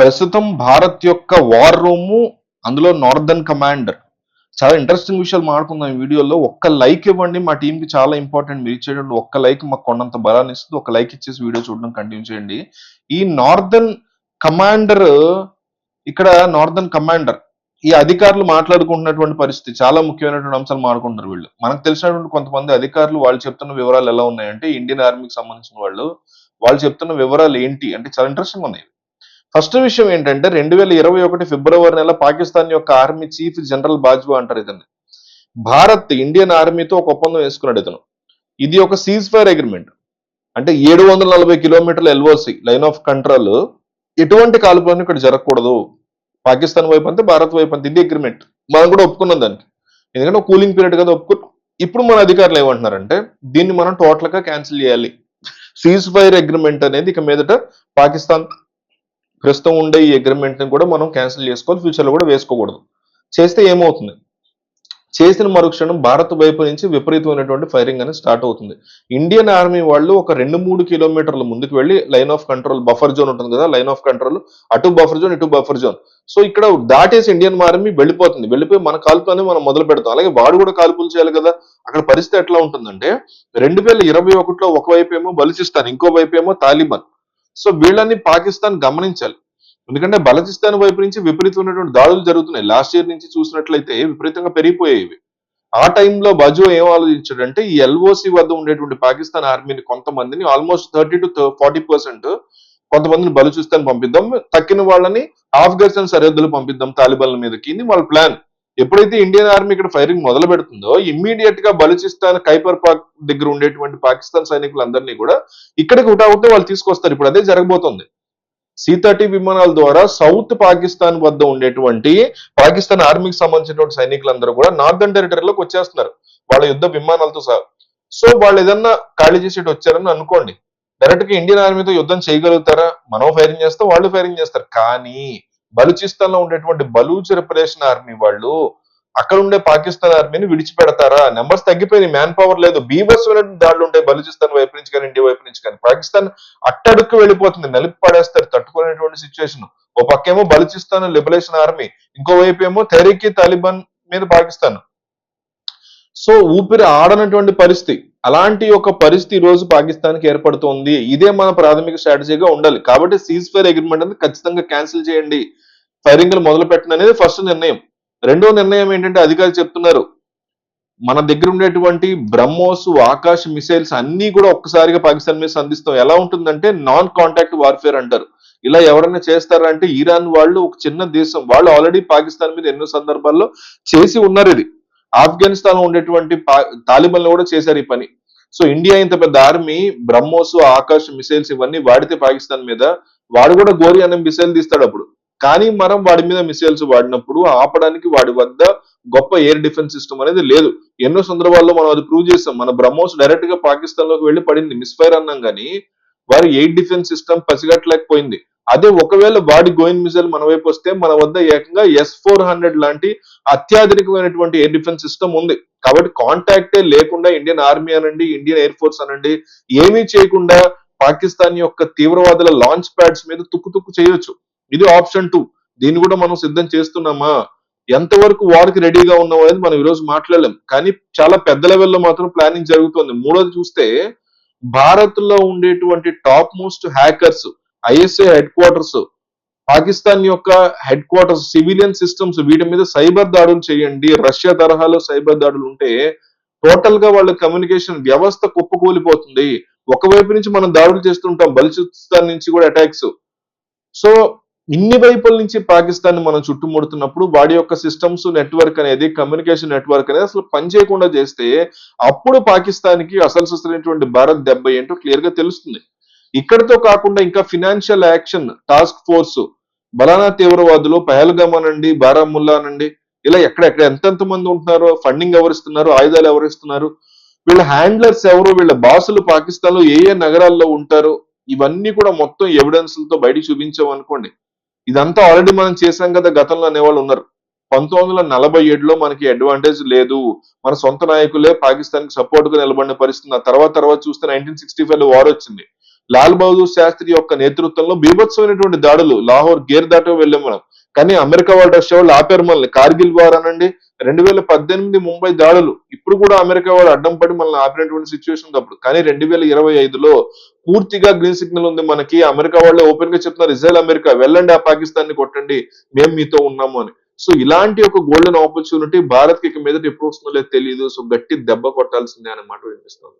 ప్రస్తుతం భారత్ యొక్క war room అందులో నార్దర్న్ కమాండర్ చాలా ఇంట్రెస్టింగ్ విషయాలు మాట్లాడుకుందాం ఈ వీడియోలో. ఒక్క లైక్ ఇవ్వండి మా టీం కి చాలా ఇంపార్టెంట్ మీరు ఇచ్చేటప్పుడు ఒక్క లైక్ మాకు కొండంత బలాన్ని ఇస్తుంది. ఒక లైక్ ఇచ్చేసి వీడియో చూడడం కంటిన్యూ చేయండి. ఈ నార్దర్న్ కమాండర్ ఇక్కడ నార్దర్న్ కమాండర్ ఈ అధికారులు మాట్లాడుకుంటున్నటువంటి పరిస్థితి చాలా ముఖ్యమైనటువంటి అంశాలు మాట్లాడుకుంటారు వీళ్ళు. మనకు తెలిసినటువంటి కొంతమంది అధికారులు వాళ్ళు చెప్తున్న వివరాలు ఎలా ఉన్నాయంటే ఇండియన్ ఆర్మీకి సంబంధించిన వాళ్ళు వాళ్ళు చెప్తున్న వివరాలు ఏంటి? అంటే చాలా ఇంట్రెస్టింగ్ ఉన్నాయి. ఫస్ట్ విషయం ఏంటంటే రెండు వేల ఇరవై ఒకటి ఫిబ్రవరి నెల పాకిస్తాన్ యొక్క ఆర్మీ చీఫ్ జనరల్ బాజ్వా అంటారు ఇతన్ని. భారత్ ఇండియన్ ఆర్మీతో ఒక ఒప్పందం వేసుకున్నాడు ఇతను. ఇది ఒక సీజ్ ఫైర్ అగ్రిమెంట్. అంటే ఏడు వందల నలభై కిలోమీటర్ల ఎల్ఓసి లైన్ ఆఫ్ కంట్రోల్ ఎటువంటి కాల్పులను ఇక్కడ జరగకూడదు. పాకిస్తాన్ వైపు అంతే భారత్ వైపు అంతే. ఇది అగ్రిమెంట్. మనం కూడా ఒప్పుకున్నాం దానికి ఎందుకంటే కూలింగ్ పీరియడ్ కదా ఒప్పుకున్నాం ఇప్పుడు మన అధికారులు ఏమంటున్నారంటే దీన్ని మనం టోటల్గా క్యాన్సిల్ చేయాలి. సీజ్ ఫైర్ అగ్రిమెంట్ అనేది ఇక మీదట పాకిస్తాన్ ప్రస్తుతం ఉండే ఈ అగ్రిమెంట్ని కూడా మనం క్యాన్సిల్ చేసుకోవాలి. ఫ్యూచర్లో కూడా వేసుకోకూడదు. చేస్తే ఏమవుతుంది? చేసిన మరుక్షణం భారత్ వైపు నుంచి విపరీతమైనటువంటి ఫైరింగ్ అనేది స్టార్ట్ అవుతుంది. ఇండియన్ ఆర్మీ వాళ్ళు ఒక రెండు మూడు కిలోమీటర్ల ముందుకు వెళ్ళి line of control buffer zone ఉంటుంది కదా లైన్ ఆఫ్ కంట్రోల్ అటు బఫర్ జోన్ ఇటు బఫర్ జోన్ సో ఇక్కడ దాటేసి ఇండియన్ ఆర్మీ వెళ్ళిపోతుంది. వెళ్ళిపోయి మన కాల్పుని మనం మొదలు పెడతాం. అలాగే వాడు కూడా కాల్పులు చేయాలి కదా. అక్కడ పరిస్థితి ఎట్లా ఉంటుందంటే రెండు వేల ఇరవై ఒకటిలో ఒకవైపు ఏమో బలిచిస్తాన్ ఇంకో వైపు ఏమో తాలిబాన్. సో వీళ్ళని పాకిస్తాన్ గమనించాలి. ఎందుకంటే బలచిస్తాన్ వైపు నుంచి విపరీతమైనటువంటి దాడులు జరుగుతున్నాయి. లాస్ట్ ఇయర్ నుంచి చూసినట్లయితే విపరీతంగా పెరిగిపోయేవి ఆ టైంలో బజో ఏం ఆలోచించాడంటే ఈ ఎల్ఓసి వద్ద ఉండేటువంటి పాకిస్తాన్ ఆర్మీని కొంతమందిని almost thirty to forty percent కొంతమందిని బలుచిస్తాన్ పంపిద్దాం తక్కిన వాళ్ళని ఆఫ్ఘనిస్తాన్ సరిహద్దులు పంపిద్దాం తాలిబాన్ల మీదకి ఇది వాళ్ళ ప్లాన్. ఎప్పుడైతే ఇండియన్ ఆర్మీ ఇక్కడ ఫైరింగ్ మొదలు పెడుతుందో ఇమ్మీడియట్గా బలుచిస్తాన్ ఖైపర్ పాక్ దగ్గర ఉండేటువంటి పాకిస్తాన్ సైనికులందరినీ కూడా ఇక్కడికి ఉటావుతే వాళ్ళు తీసుకొస్తారు. ఇప్పుడు అదే జరగబోతుంది. సి థర్టీ విమానాల ద్వారా సౌత్ పాకిస్తాన్ వద్ద ఉండేటువంటి పాకిస్తాన్ ఆర్మీకి సంబంధించినటువంటి సైనికులందరూ కూడా నార్థన్ టెరిటరీలోకి వచ్చేస్తున్నారు. వాళ్ళ యుద్ధ విమానాలతో సహా. సో వాళ్ళు ఏదన్నా ఖాళీ చేసేటి వచ్చారని అనుకోండి. డైరెక్ట్గా ఇండియన్ ఆర్మీతో యుద్ధం చేయగలుగుతారా? మనం ఫైరింగ్ చేస్తాం వాళ్ళు ఫైరింగ్ చేస్తారు. కానీ బలూచిస్తాన్లో ఉండేటువంటి బలూచ్ రిపరేషన్ ఆర్మీ వాళ్ళు అక్కడ ఉండే పాకిస్తాన్ ఆర్మీని విడిచిపెడతారా? నెంబర్స్ తగ్గిపోయినాయి. మ్యాన్ పవర్ లేదు బీభత్స్ దాడులు ఉంటాయి. బలూచిస్తాన్ వైపు నుంచి కానీ ఇండియా వైపు నుంచి కానీ. పాకిస్తాన్ అట్టడుక్కు వెళ్ళిపోతుంది. నలిపి పడేస్తారు. తట్టుకునేటువంటి సిచ్యువేషన్ ఓ పక్కేమో బలూచిస్తాన్ లిబరేషన్ ఆర్మీ ఇంకో వైపు ఏమో తెరీకి తాలిబాన్ మీద పాకిస్తాన్. సో ఊపిరి ఆడనటువంటి పరిస్థితి. అలాంటి ఒక పరిస్థితి ఈ రోజు పాకిస్తాన్కి ఏర్పడుతోంది. ఇదే మన ప్రాథమిక స్ట్రాటజీగా ఉండాలి. కాబట్టి సీజ్ ఫైర్ అగ్రిమెంట్ అనేది ఖచ్చితంగా క్యాన్సిల్ చేయండి. ఫైరింగ్ మొదలు పెట్టండి అనేది ఫస్ట్ నిర్ణయం. రెండో నిర్ణయం ఏంటంటే అధికారులు చెప్తున్నారు. మన దగ్గర ఉండేటువంటి బ్రహ్మోస్ ఆకాశ్ మిసైల్స్ అన్ని కూడా ఒక్కసారిగా పాకిస్తాన్ మీద సంధిస్తాం. ఎలా ఉంటుందంటే నాన్ కాంటాక్ట్ వార్ఫేర్ అంటారు. ఇలా ఎవరైనా చేస్తారంటే ఇరాన్ వాళ్ళు ఒక చిన్న దేశం. వాళ్ళు ఆల్రెడీ పాకిస్తాన్ మీద ఎన్నో సందర్భాల్లో చేసి ఉన్నారు ఇది. ఆఫ్ఘనిస్తాన్లో ఉండేటువంటి తాలిబన్లు కూడా చేశారు ఈ పని. సో ఇండియా ఇంత పెద్ద ఆర్మీ బ్రహ్మోస్ ఆకాశ్ మిసైల్స్ ఇవన్నీ వాడితే పాకిస్తాన్ మీద వాడు కూడా గోరి అనే మిసైల్ తీస్తాడు అప్పుడు. కానీ మనం వాడి మీద మిసైల్స్ వాడినప్పుడు ఆపడానికి వాడి వద్ద గొప్ప ఎయిర్ డిఫెన్స్ సిస్టమ్ అనేది లేదు. ఎన్నో సందర్భాల్లో మనం అది ప్రూవ్ చేస్తాం మన బ్రహ్మోస్ డైరెక్ట్గా పాకిస్తాన్లోకి వెళ్ళి పడింది. మిస్ఫైర్ అన్నాం కానీ వారి ఎయిర్ డిఫెన్స్ సిస్టమ్ పసిగట్టలేకపోయింది. అదే ఒకవేళ వాడి గోయిన్ మిసైల్ మన వైపు వస్తే మన వద్ద ఏకంగా ఎస్ ఫోర్ హండ్రెడ్ లాంటి అత్యాధునికమైనటువంటి ఎయిర్ డిఫెన్స్ సిస్టమ్ ఉంది. కాబట్టి కాంటాక్టే లేకుండా ఇండియన్ ఆర్మీ అనండి ఇండియన్ ఎయిర్ ఫోర్స్ అనండి ఏమీ చేయకుండా పాకిస్తాన్ యొక్క తీవ్రవాదుల లాంచ్ ప్యాడ్స్ మీద తుక్కు తుక్కు చేయొచ్చు. ఇది ఆప్షన్ టూ. దీన్ని కూడా మనం సిద్ధం చేస్తున్నామా? ఎంతవరకు వారికి రెడీగా ఉన్నాం అనేది మనం ఈరోజు మాట్లాడలేం. కానీ చాలా పెద్ద లెవెల్లో మాత్రం ప్లానింగ్ జరుగుతుంది. మూడోది చూస్తే భారత్లో ఉండేటువంటి topmost hackers ISA headquarters Pakistan యొక్క హెడ్ క్వార్టర్స్ సివిలియన్ సిస్టమ్స్ వీటి మీద సైబర్ దాడులు చేయండి. రష్యా తరహాలో సైబర్ దాడులు ఉంటే టోటల్గా వాళ్ళ కమ్యూనికేషన్ వ్యవస్థ కుప్పకూలిపోతుంది. ఒకవైపు నుంచి మనం దాడులు చేస్తుంటాం బలిచిస్తాన్ నుంచి కూడా అటాక్స్. సో ఇన్ని వైపుల నుంచి పాకిస్తాన్ మనం చుట్టుముడుతున్నప్పుడు వాడి యొక్క సిస్టమ్స్ నెట్వర్క్ అనేది కమ్యూనికేషన్ నెట్వర్క్ అనేది అసలు పనిచేయకుండా చేస్తే అప్పుడు పాకిస్తాన్కి అసలు సరైనటువంటి భారత్ దెబ్బ ఏంటో క్లియర్గా తెలుస్తుంది. ఇక్కడతో కాకుండా ఇంకా ఫినాన్షియల్ యాక్షన్ టాస్క్ ఫోర్స్ బలానా తీవ్రవాదులు పహల్గామ్ అనండి బారాముల్లా అనండి ఇలా ఎక్కడెక్కడ ఎంతెంత మంది ఉంటున్నారో ఫండింగ్ ఎవరిస్తున్నారు ఆయుధాలు ఎవరిస్తున్నారు వీళ్ళ హ్యాండ్లర్స్ ఎవరు వీళ్ళ బాసులు పాకిస్తాన్లో ఏ ఏ నగరాల్లో ఉంటారు ఇవన్నీ కూడా మొత్తం ఎవిడెన్స్లతో బయటికి చూపించాం అనుకోండి ఇదంతా ఆల్రెడీ మనం చేసాం కదా గతంలో అనేవాళ్ళు ఉన్నారు. పంతొమ్మిది వందల నలభై ఏడులో మనకి అడ్వాంటేజ్ లేదు. మన సొంత నాయకులే పాకిస్తాన్కి సపోర్ట్గా నిలబడిన పరిస్థితి ఆ తర్వాత తర్వాత చూస్తే నైన్టీన్ సిక్స్టీ ఫైవ్లో వార్ వచ్చింది. లాల్ బహదూర్ శాస్త్రి యొక్క నేతృత్వంలో బీభత్సమైనటువంటి దాడులు లాహోర్ గేర్ దాటో వెళ్ళాం మనం. కానీ అమెరికా వాళ్ళు రష్యా వాళ్ళు ఆపారు మనల్ని. కార్గిల్ వార్ అనండి? రెండు వేల పద్దెనిమిది ముంబై దాడులు. ఇప్పుడు కూడా అమెరికా వాళ్ళు అడ్డం పడి మనల్ని ఆపినటువంటి సిచ్యువేషన్ అప్పుడు. కానీ రెండు వేల ఇరవై ఐదులో పూర్తిగా గ్రీన్ సిగ్నల్ ఉంది మనకి. అమెరికా వాళ్ళే ఓపెన్గా చెప్తున్నారు ఇజ్రాయల్ అమెరికా వెళ్ళండి ఆ పాకిస్తాన్ని కొట్టండి మేము మీతో ఉన్నాము అని. సో ఇలాంటి ఒక గోల్డెన్ ఆపర్చునిటీ భారత్కి ఇక మీద ఎప్పుడు వస్తుందో లేదు తెలియదు సో గట్టి దెబ్బ కొట్టాల్సిందే మాట వినిపిస్తుంది.